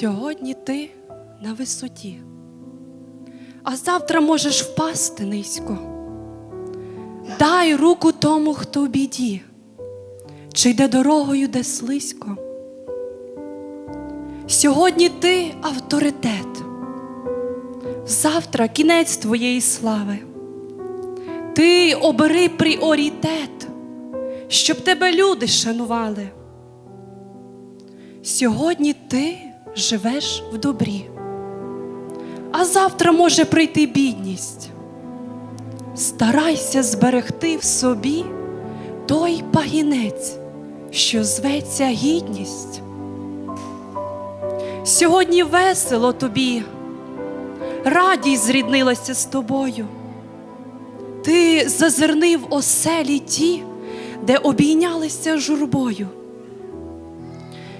Сьогодні ти на висоті, а завтра можеш впасти низько. Дай руку тому, хто в біді, чи йде дорогою, де слизько. Сьогодні ти авторитет, завтра кінець твоєї слави. Ти обери пріоритет, щоб тебе люди шанували. Сьогодні ти живеш в добрі, а завтра може прийти бідність. Старайся зберегти в собі той пагінець, що зветься гідність. Сьогодні весело тобі, радість зріднилася з тобою. Ти зазирнив оселі ті, де обійнялися журбою.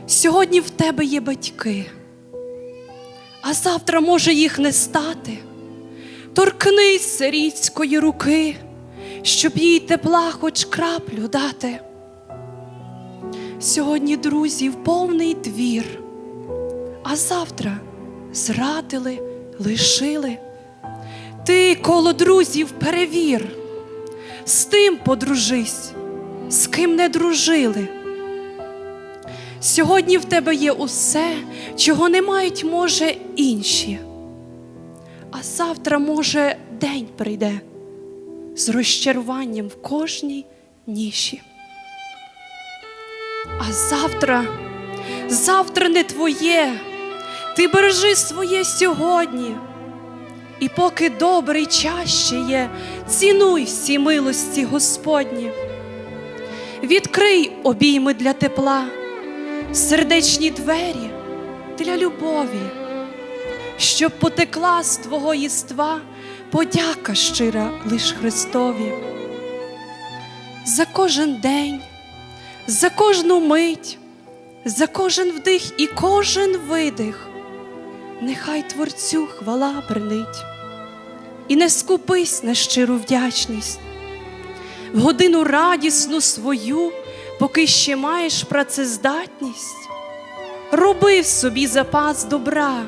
Сьогодні в тебе є батьки, а завтра може їх не стати. Торкнись сирітської руки, щоб їй тепла хоч краплю дати. Сьогодні друзів повний двір, а завтра зрадили, лишили. Ти коло друзів перевір, з тим подружись, з ким не дружили. Сьогодні в тебе є усе, чого не мають, може, інші. А завтра, може, день прийде з розчаруванням в кожній ніші. А завтра, завтра не твоє, ти бережи своє сьогодні. І поки добрий час ще є, цінуй всі милості Господні. Відкрий обійми для тепла, сердечні двері для любові, щоб потекла з твого єства подяка щира лиш Христові. За кожен день, за кожну мить, за кожен вдих і кожен видих нехай Творцю хвала бренить, і не скупись на щиру вдячність, в годину радісну свою, поки ще маєш працездатність, роби в собі запас добра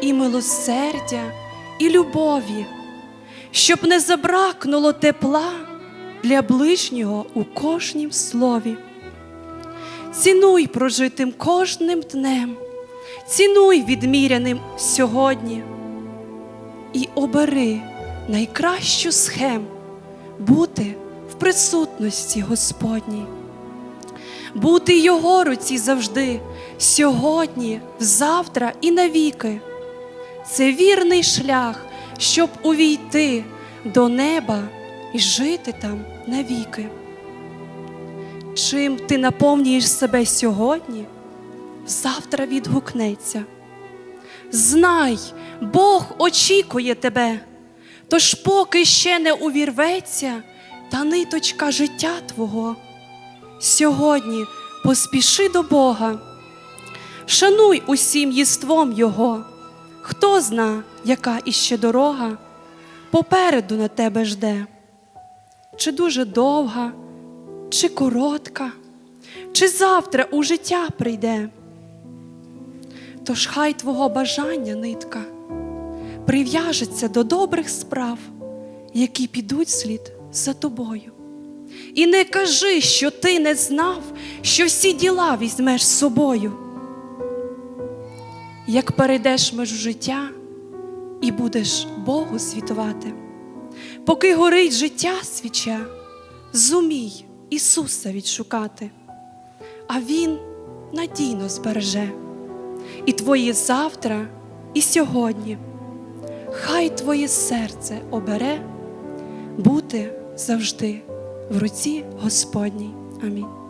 і милосердя, і любові, щоб не забракнуло тепла для ближнього у кожнім слові. Цінуй прожитим кожним днем цінуй відміряним сьогодні і обери найкращу схем бути в присутності Господній, бути Його руці завжди, сьогодні, завтра і навіки. Це вірний шлях, щоб увійти до неба і жити там навіки. Чим ти наповнюєш себе сьогодні? завтра відгукнеться. Знай, Бог очікує тебе, тож поки ще не увірветься та ниточка життя Твого. Сьогодні поспіши до Бога, шануй усім єством Його, хто зна, яка іще дорога попереду на тебе жде, чи дуже довга, чи коротка, чи завтра у життя прийде. Тож хай твого бажання, нитка, прив'яжеться до добрих справ, які підуть слід за тобою. І не кажи, що ти не знав, що всі діла візьмеш з собою. Як перейдеш межу життя і будеш Богу світувати, поки горить життя свіча, зумій Ісуса відшукати, а Він надійно збереже і твоє завтра, і сьогодні. Хай твоє серце обере бути завжди в руці Господній. Амінь.